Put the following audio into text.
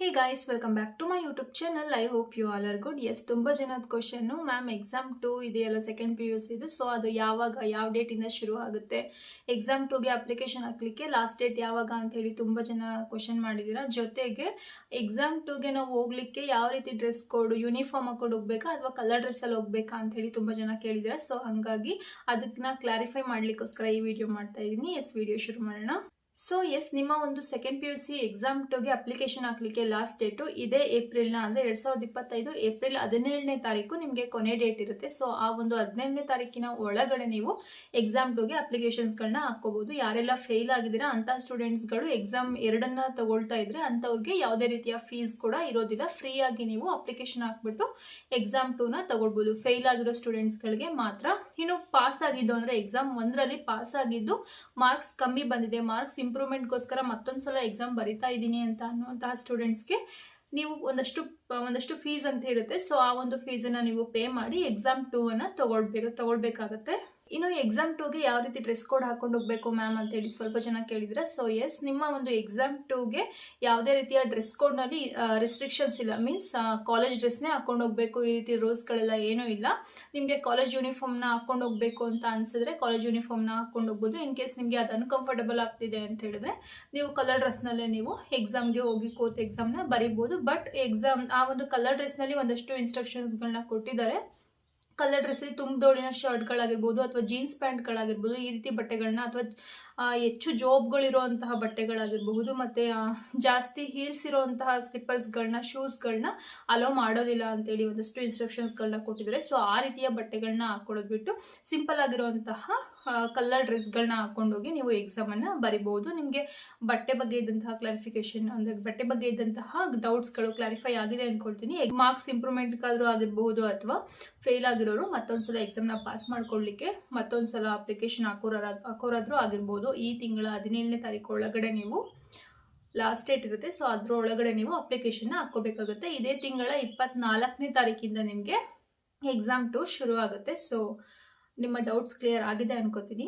Hey guys welcome back to my YouTube channel I hope you all are good yes ತುಂಬ ಜನದ question ma'am exam two ಇದೆಯಲ್ಲ second P U ಸಿದು so ಅದು ಯಾವಾಗ, ಯಾವ ಡೇಟಿಂದ ಶುರು ಆಗುತ್ತೆ? ಎಕ್ಸಾಮ್ ಟುಗೆ ಅಪ್ಲಿಕೇಶನ್ ಹಾಕ್ಲಿಕ್ಕೆ ಲಾಸ್ಟ್ ಡೇಟ್ ಯಾವಾಗ ಅಂತೇಳಿ ತುಂಬ ಜನ ಕ್ವಶನ್ ಮಾಡಿದ್ದೀರಾ ಜೊತೆಗೆ ಎಕ್ಸಾಮ್ ಟುಗೆ ನಾವು ಹೋಗ್ಲಿಕ್ಕೆ ಯಾವ ರೀತಿ ಡ್ರೆಸ್ ಕೋಡ್ ಯೂನಿಫಾರ್ಮ್ ಹಾಕೊಂಡು ಹೋಗ್ಬೇಕಾ ಅಥವಾ ಕಲರ್ ಡ್ರೆಸ್ಸಲ್ಲಿ ಹೋಗ್ಬೇಕಾ ಅಂತೇಳಿ ತುಂಬ ಜನ ಕೇಳಿದ್ದೀರಾ ಸೊ ಹಾಗಾಗಿ ಅದನ್ನ ಕ್ಲಾರಿಫೈ ಮಾಡಲಿಕ್ಕೋಸ್ಕರ ಈ ವಿಡಿಯೋ ಮಾಡ್ತಾ ಇದ್ದೀನಿ. ಎಸ್ ವಿಡಿಯೋ ಶುರು ಮಾಡೋಣ. ಸೊ ಎಸ್ ನಿಮ್ಮ ಒಂದು second P U C exam ಟುಗೆ application ಹಾಕ್ಲಿಕ್ಕೆ ಲಾಸ್ಟ್ ಡೇಟು ಇದೇ ಏಪ್ರಿಲ್ನ ಅಂದರೆ ಎರಡು ಸಾವಿರದ ಇಪ್ಪತ್ತೈದು ಏಪ್ರಿಲ್ ಹದಿನೇಳನೇ ತಾರೀಕು ನಿಮಗೆ ಕೊನೆ ಡೇಟ್ ಇರುತ್ತೆ. ಸೊ ಆ ಒಂದು ಹದಿನೇಳನೇ ತಾರೀಕಿನ ಒಳಗಡೆ ನೀವು ಎಕ್ಸಾಮ್ ಟುಗೆ ಅಪ್ಲಿಕೇಶನ್ಸ್ಗಳನ್ನ ಹಾಕ್ಕೋಬೋದು. ಯಾರೆಲ್ಲ ಫೇಲ್ ಆಗಿದ್ದೀರಾ ಅಂಥ ಸ್ಟೂಡೆಂಟ್ಸ್ಗಳು ಎಕ್ಸಾಮ್ ಎರಡನ್ನ ತಗೊಳ್ತಾ ಇದ್ರೆ ಅಂಥವ್ರಿಗೆ ಯಾವುದೇ ರೀತಿಯ ಫೀಸ್ ಕೂಡ ಇರೋದಿಲ್ಲ. ಫ್ರೀಯಾಗಿ ನೀವು ಅಪ್ಲಿಕೇಶನ್ ಹಾಕ್ಬಿಟ್ಟು ಎಕ್ಸಾಮ್ ಟೂನ ತಗೊಳ್ಬೋದು. ಫೇಲ್ ಆಗಿರೋ ಸ್ಟೂಡೆಂಟ್ಸ್ಗಳಿಗೆ ಮಾತ್ರ. ಇನ್ನು ಪಾಸ್ ಆಗಿದ್ದು ಅಂದರೆ ಎಕ್ಸಾಮ್ ಒಂದರಲ್ಲಿ ಪಾಸ್ ಆಗಿದ್ದು ಮಾರ್ಕ್ಸ್ ಕಮ್ಮಿ ಬಂದಿದೆ. ಮಾರ್ಕ್ಸ್ ಇಂಪ್ರೂವ್ಮೆಂಟ್ಗೋಸ್ಕರ ಮತ್ತೊಂದು ಸಲ ಎಕ್ಸಾಮ್ ಬರಿತಾ ಇದ್ದೀನಿ ಅಂತ ಅನ್ನುವಂತಹ ಸ್ಟೂಡೆಂಟ್ಸ್ಗೆ ನೀವು ಒಂದಷ್ಟು ಒಂದಷ್ಟು ಫೀಸ್ ಅಂತ ಇರುತ್ತೆ. ಸೊ ಆ ಒಂದು ಫೀಸನ್ನು ನೀವು ಪೇ ಮಾಡಿ ಎಕ್ಸಾಮ್ ಟೂ ಅನ್ನು ತಗೊಳ್ಬೇಕು, ತಗೊಳ್ಬೇಕಾಗತ್ತೆ. ಇನ್ನು ಎಕ್ಸಾಮ್ ಟೂಗೆ ಯಾವ ರೀತಿ ಡ್ರೆಸ್ ಕೋಡ್ ಹಾಕೊಂಡು ಹೋಗ್ಬೇಕು ಮ್ಯಾಮ್ ಅಂತ ಹೇಳಿ ಸ್ವಲ್ಪ ಜನ ಕೇಳಿದ್ರೆ ಸೊ ಎಸ್ ನಿಮ್ಮ ಒಂದು ಎಕ್ಸಾಮ್ ಟೂಗೆ ಯಾವುದೇ ರೀತಿಯ ಡ್ರೆಸ್ ಕೋಡ್ನಲ್ಲಿ ರೆಸ್ಟ್ರಿಕ್ಷನ್ಸ್ ಇಲ್ಲ. ಮೀನ್ಸ್ ಕಾಲೇಜ್ ಡ್ರೆಸ್ನೇ ಹಾಕೊಂಡು ಹೋಗ್ಬೇಕು, ಈ ರೀತಿ ರೂಲ್ಸ್ಗಳೆಲ್ಲ ಏನೂ ಇಲ್ಲ. ನಿಮಗೆ ಕಾಲೇಜ್ ಯೂನಿಫಾರ್ಮ್ನ ಹಾಕೊಂಡು ಹೋಗ್ಬೇಕು ಅಂತ ಅನಿಸಿದ್ರೆ ಕಾಲೇಜ್ ಯೂನಿಫಾರ್ಮ್ನ ಹಾಕೊಂಡು ಹೋಗ್ಬೋದು. ಇನ್ ಕೇಸ್ ನಿಮಗೆ ಅದು ಅನ್ಕಂಫರ್ಟಬಲ್ ಆಗ್ತಿದೆ ಅಂತ ಹೇಳಿದ್ರೆ, ನೀವು ಕಲರ್ ಡ್ರೆಸ್ನಲ್ಲೇ ನೀವು ಎಕ್ಸಾಮ್ಗೆ ಹೋಗಿ ಕೂತ್ ಎಕ್ಸಾಮ್ನ ಬರಿಬೋದು. ಬಟ್ ಎಕ್ಸಾಮ್ ಆ ಒಂದು ಕಲರ್ ಡ್ರೆಸ್ನಲ್ಲಿ ಒಂದಷ್ಟು ಇನ್ಸ್ಟ್ರಕ್ಷನ್ಸ್ಗಳನ್ನ ಕೊಟ್ಟಿದ್ದಾರೆ. ಕಲರ್ ಡ್ರೆಸ್ಸಲ್ಲಿ ತುಂಬಿದೋಳಿನ ಶರ್ಟ್ಗಳಾಗಿರ್ಬೋದು ಅಥವಾ ಜೀನ್ಸ್ ಪ್ಯಾಂಟ್ಗಳಾಗಿರ್ಬೋದು ಈ ರೀತಿ ಬಟ್ಟೆಗಳನ್ನ ಅಥವಾ ಹೆಚ್ಚು ಜೋಬ್ಗಳಿರುವಂತಹ ಬಟ್ಟೆಗಳಾಗಿರಬಹುದು ಮತ್ತು ಜಾಸ್ತಿ ಹೀಲ್ಸ್ ಇರುವಂತಹ ಸ್ಲಿಪ್ಪರ್ಸ್ಗಳನ್ನ ಶೂಸ್ಗಳನ್ನ ಅಲೋ ಮಾಡೋದಿಲ್ಲ ಅಂತೇಳಿ ಒಂದಷ್ಟು ಇನ್ಸ್ಟ್ರಕ್ಷನ್ಸ್ಗಳನ್ನ ಕೊಟ್ಟಿದ್ದಾರೆ. ಸೊ ಆ ರೀತಿಯ ಬಟ್ಟೆಗಳನ್ನ ಹಾಕ್ಕೊಳ್ಳೋದ್ಬಿಟ್ಟು ಸಿಂಪಲ್ ಆಗಿರುವಂತಹ ಕಲರ್ ಡ್ರೆಸ್ಗಳನ್ನ ಹಾಕ್ಕೊಂಡೋಗಿ ನೀವು ಎಕ್ಸಾಮನ್ನು ಬರಿಬೋದು. ನಿಮಗೆ ಬಟ್ಟೆ ಬಗ್ಗೆ ಇದ್ದಂತಹ ಕ್ಲಾರಿಫಿಕೇಶನ್ ಅಂದರೆ ಬಟ್ಟೆ ಬಗ್ಗೆ ಇದ್ದಂತಹ ಡೌಟ್ಸ್ಗಳು ಕ್ಲಾರಿಫೈ ಆಗಿದೆ ಅಂದ್ಕೊಳ್ತೀನಿ ಮಾರ್ಕ್ಸ್ ಇಂಪ್ರೂವ್ಮೆಂಟ್ಗಾದರೂ ಆಗಿರಬಹುದು ಅಥವಾ ಫೇಲ್ ಆಗಿರೋರು ಮತ್ತೊಂದು ಸಲ ಎಕ್ಸಾಮ್ನ ಪಾಸ್ ಮಾಡ್ಕೊಳ್ಳಿಕ್ಕೆ ಮತ್ತೊಂದು ಸಲ ಅಪ್ಲಿಕೇಶನ್ ಹಾಕೋರ ಹಾಕೋರಾದರೂ ಆಗಿರ್ಬೋದು. ಈ ತಿಂಗಳ ಹದಿನೇಳನೇ ತಾರೀಕು ಒಳಗಡೆ ನೀವು ಲಾಸ್ಟ್ ಡೇಟ್ ಇರುತ್ತೆ. ಸೊ ಅದ್ರ ಒಳಗಡೆ ನೀವು ಅಪ್ಲಿಕೇಶನ್ನ ಹಾಕ್ಕೋಬೇಕಾಗುತ್ತೆ. ಇದೇ ತಿಂಗಳ ಇಪ್ಪತ್ನಾಲ್ಕನೇ ತಾರೀಕಿಂದ ನಿಮಗೆ ಎಕ್ಸಾಮ್ ಟು ಶುರು ಆಗುತ್ತೆ ಸೊ ನಿಮ್ಮ ಡೌಟ್ಸ್ ಕ್ಲಿಯರ್ ಆಗಿದೆ ಅನ್ಕೋತೀನಿ.